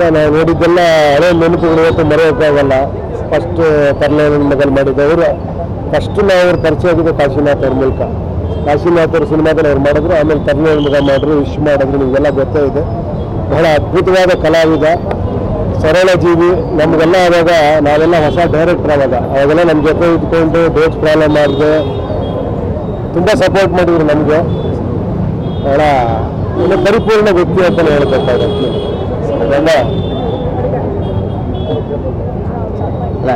ಇಲ್ಲ, ನಾವು ನೋಡಿದ್ದೆಲ್ಲ ಹಳೆ ನೆನಪುಗಳು ಇವತ್ತು ಮರೆಯೋಕ್ಕಾಗಲ್ಲ. ಫಸ್ಟ್ ತರಲೆ ಮಗಲ್ ಮಾಡಿದ್ದವರು. ಫಸ್ಟ್ ನಾವು ಅವ್ರ ಪರಿಚಯ ಆಗಿದ್ದು ಕಾಶಿನಾಥ್ ಅವ್ರ ಮೂಲಕ. ಕಾಶಿನಾಥ್ ಅವ್ರ ಸಿನಿಮಾದಲ್ಲಿ ಅವ್ರು ಮಾಡಿದ್ರು, ಆಮೇಲೆ ತರಲೆ ಮಗ ಮಾಡಿದ್ರು, ವಿಶ್ ಮಾಡಿದ್ರು, ನಿಮಗೆಲ್ಲ ಗೊತ್ತೇ ಇದೆ. ಬಹಳ ಅದ್ಭುತವಾದ ಕಲಾವಿದ ಸರಳ ಜೀವಿ ನಮಗೆಲ್ಲ ಆವಾಗ ನಾವೆಲ್ಲ ಹೊಸ ಡೈರೆಕ್ಟರ್ ಆವಾಗ. ಅವಾಗೆಲ್ಲ ನಮ್ಮ ಜೊತೆ ಇದ್ಕೊಂಡು ಡೇಟ್ ಪ್ರಾಬ್ಲಮ್ ಮಾಡಿದೆ. ತುಂಬ ಸಪೋರ್ಟ್ ಮಾಡಿದ್ರು ನಮಗೆ. ಬಹಳ ಒಂದು ಪರಿಪೂರ್ಣ ವ್ಯಕ್ತಿ ಅಂತಲೇ ಹೇಳ್ಬೇಕಾಗುತ್ತೆ. ಅದೆಲ್ಲ ಅಲ್ಲ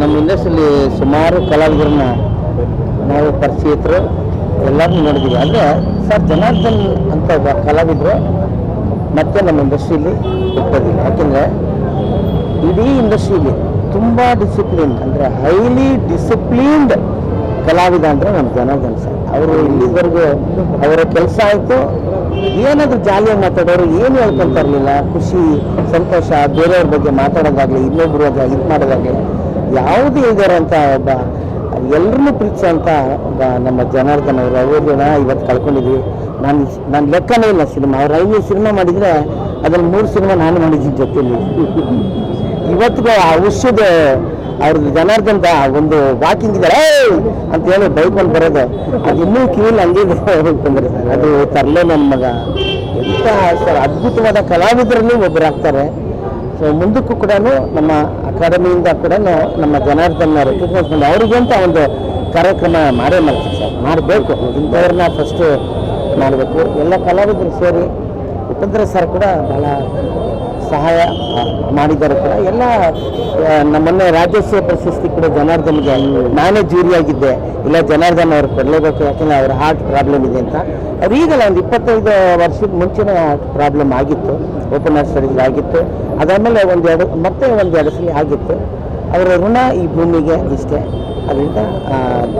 ನಮ್ಮ ಇಂಡಸ್ಟ್ರಿಯಲ್ಲಿ ಸುಮಾರು ಕಲಾವಿದರನ್ನ ನಾವು ಪರಿಚಯಿತರು. ಎಲ್ಲರನ್ನೂ ನೋಡಿದ್ದೀವಿ ಅಂದರೆ ಸರ್, ಜನಾರ್ದನ್ ಅಂತ ಒಬ್ಬ ಕಲಾವಿದರು ಮತ್ತೆ ನಮ್ಮ ಇಂಡಸ್ಟ್ರಿಯಲ್ಲಿ ಒಪ್ಪೋದಿಲ್ಲ ಯಾಕೆಂದರೆ ಇಡೀ ಇಂಡಸ್ಟ್ರಿಯಲ್ಲಿ ತುಂಬ ಡಿಸಿಪ್ಲಿನ್ ಅಂದರೆ ಹೈಲಿ ಡಿಸಿಪ್ಲೀನ್ಡ್ ಕಲಾವಿದ ಅಂದರೆ ನಮ್ಮ ಜನಾರ್ದನ್ ಸರ್. ಅವರು ಇಲ್ಲಿವರೆಗೂ ಅವರ ಕೆಲಸ ಆಯಿತು. ಏನಾದರೂ ಜಾಲಿಯಾಗಿ ಮಾತಾಡೋರು ಏನು ಹೇಳ್ಕೊಂತ ಇರಲಿಲ್ಲ ಖುಷಿ, ಸಂತೋಷ, ಬೇರೆಯವ್ರ ಬಗ್ಗೆ ಮಾತಾಡೋದಾಗ್ಲಿ, ಇನ್ನೊಬ್ರು ಇದು ಮಾಡೋದಾಗ್ಲಿ. ಯಾವುದು ಇದ್ದಾರೆ ಅಂತ ಒಬ್ಬ ಎಲ್ಲರನ್ನೂ ಪ್ರೀತಿಸೋಂಥ ಒಬ್ಬ ನಮ್ಮ ಜನಾರ್ದನ್ ಅವರು. ಅವ್ರನ್ನ ಇವತ್ತು ಕಳ್ಕೊಂಡಿದ್ವಿ. ನಾನು ನಾನು ಲೆಕ್ಕನೇ ಇಲ್ಲ ಸಿನಿಮಾ. ಅವ್ರು ಐದು ಸಿನಿಮಾ ಮಾಡಿದರೆ ಅದ್ರಲ್ಲಿ ಮೂರು ಸಿನಿಮಾ ನಾನು ಮಾಡಿದ್ದೀನಿ ಜೊತೆಲಿ. ಇವತ್ತಿಗೂ ಆ ಉಷ್ಯದ ಅವ್ರದ್ದು ಜನಾರ್ದನ್ ಒಂದು ವಾಕಿಂಗ್ ಇದ್ದಾರೆ ಅಂತ ಹೇಳಿ ಬೈಕೊಂಡು ಬರೋದು. ಅದು ಇನ್ನೂ ಕಿವಿಲ್ ಹಂಗಿದೆ ಬಂದ್ರೆ ಸರ್ ಅದು ತರಲೆ ನನ್ನ ಮಗ. ಎಂತ ಸರ್ ಅದ್ಭುತವಾದ ಕಲಾವಿದರಲ್ಲಿ ಒಬ್ಬರಾಗ್ತಾರೆ ಸೊ ಮುಂದಕ್ಕೂ ಕೂಡ ನಮ್ಮ ಅಕಾಡೆಮಿಯಿಂದ ಕೂಡ ನಮ್ಮ ಜನಾರ್ದನ್ ರೆಕಗ್ನೈಸ್ ಮಾಡಿ, ಅವ್ರಿಗೆ ಅಂತ ಒಂದು ಕಾರ್ಯಕ್ರಮ ಮಾಡೇ ಮಾಡ್ತೀವಿ ಸರ್. ಮಾಡಬೇಕು. ಇಂಥವ್ರನ್ನ ಫಸ್ಟು ಮಾಡಬೇಕು. ಎಲ್ಲ ಕಲಾವಿದರು ಸೇರಿ ಉಪೇಂದ್ರ ಸರ್ ಕೂಡ ಬಹಳ ಸಹಾಯ ಮಾಡಿದ್ದಾರೆ ಕೂಡ. ಎಲ್ಲ ನಮ್ಮನ್ನೇ ರಾಜ್ಯೋತ್ಸವ ಪ್ರಶಸ್ತಿ ಕೂಡ ಜನಾರ್ದನ್ಗೆ ನಾನೇ ಜೂರಿ ಆಗಿದ್ದೆ. ಇಲ್ಲ, ಜನಾರ್ದನ್ ಅವ್ರು ಕೊಡಲೇಬೇಕು, ಯಾಕೆಂದರೆ ಅವ್ರ ಹಾರ್ಟ್ ಪ್ರಾಬ್ಲಮ್ ಇದೆ ಅಂತ. ಅವ್ರು ಈಗಲ್ಲ ಒಂದು ಇಪ್ಪತ್ತೈದು ವರ್ಷದ ಮುಂಚೆನೇ ಹಾರ್ಟ್ ಪ್ರಾಬ್ಲಮ್ ಆಗಿತ್ತು. ಓಪನ್ ಹಾರ್ಟ್ ಸರ್ಜರಿ ಆಗಿತ್ತು. ಅದಾದಮೇಲೆ ಒಂದೆರಡು, ಮತ್ತೆ ಒಂದೆರಡು ಸಲ ಆಗಿತ್ತು. ಅವರ ಋಣ ಈ ಭೂಮಿಗೆ ಇಷ್ಟೇ. ಅದರಿಂದ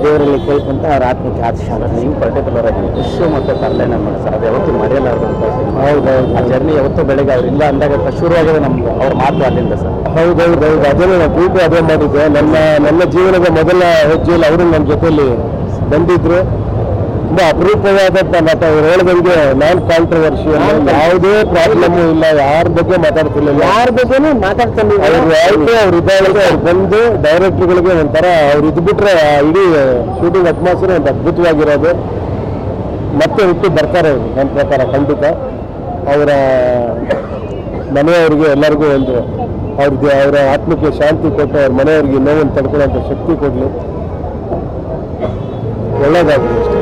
ದೇವರಲ್ಲಿ ಕೇಳ್ಕೊಂತ ಅವ್ರ ಆತ್ಮಕ್ಕೆ ಆದ ಶಾಂತಿ ನೀವು ಪರ್ಟಿಕ್ಯುಲರ್ ಆಗಿ ಖುಷಿ ಮತ್ತು ತರಲೆ ನಮ್ಮ ಸರ್ ಅದು ಯಾವತ್ತೂ ಮರೆಯಲಾರದಂತ ಹೌದು ಹೌದೌದು. ಆ ಜರ್ನಿ ಯಾವತ್ತೂ ಬೆಳಗ್ಗೆ ಅವ್ರು ಇಲ್ಲ ಅಂದಾಗ ಶುರುವಾಗಿದೆ ನಮ್ಗೆ ಅವ್ರ ಮಾತು ಅಲ್ಲಿಂದ ಸರ್. ಹೌದೌದು ಹೌದು ಅದನ್ನು ನಾವು ಡ್ಯೂಟಿ ಅದೇ ಮಾಡಿದ್ದೆ ನನ್ನ ನನ್ನ ಜೀವನದ ಮೊದಲ ಹೆಜ್ಜೆಯಲ್ಲಿ ಅವರು ನನ್ನ ಜೊತೆಯಲ್ಲಿ ಬಂದಿದ್ರು. ತುಂಬಾ ಅಪರೂಪವಾದಂಥ ನಟ ಅವ್ರು ಹೇಳ್ದಂಗೆ ನಾನ್ ಕಾಂಟ್ರವರ್ಷಿಯಲ್ ಯಾವುದೇ ಪ್ರಾಬ್ಲಮ್ ಇಲ್ಲ ಯಾರ ಬಗ್ಗೆ ಮಾತಾಡ್ತಿಲ್ಲ ಯಾರ ಬಗ್ಗೆನೂ ಮಾತಾಡ್ತಾರೆ ಅವ್ರು ಅವ್ರು ಇದ್ದಾಳಿಗೆ ಅವ್ರು ಬಂದು ಡೈರೆಕ್ಟರ್ಗಳಿಗೆ ಒಂಥರ ಅವ್ರು ಇದ್ಬಿಟ್ರೆ ಬಿಟ್ರೆ ಇಡೀ ಶೂಟಿಂಗ್ ಅಟ್ಮಾಸ್ಫಿಯರ್ ಒಂದು ಅದ್ಭುತವಾಗಿರೋದು. ಮತ್ತೆ ಹುಟ್ಟಿ ಬರ್ತಾರೆ ಅವರು ನನ್ನ ಪ್ರಕಾರ ಖಂಡಿತ. ಅವರ ಮನೆಯವರಿಗೆ ಎಲ್ಲರಿಗೂ ಒಂದು ಅವ್ರಿಗೆ ಅವರ ಆತ್ಮಕ್ಕೆ ಶಾಂತಿ ಕೊಟ್ಟು ಅವ್ರ ಮನೆಯವರಿಗೆ ನೋವನ್ನು ತಡ್ಕೊಳ್ಳೋಂಥ ಶಕ್ತಿ ಕೊಡಲಿ. ಒಳ್ಳೇದಾಗಲಿ ಅಷ್ಟೇ.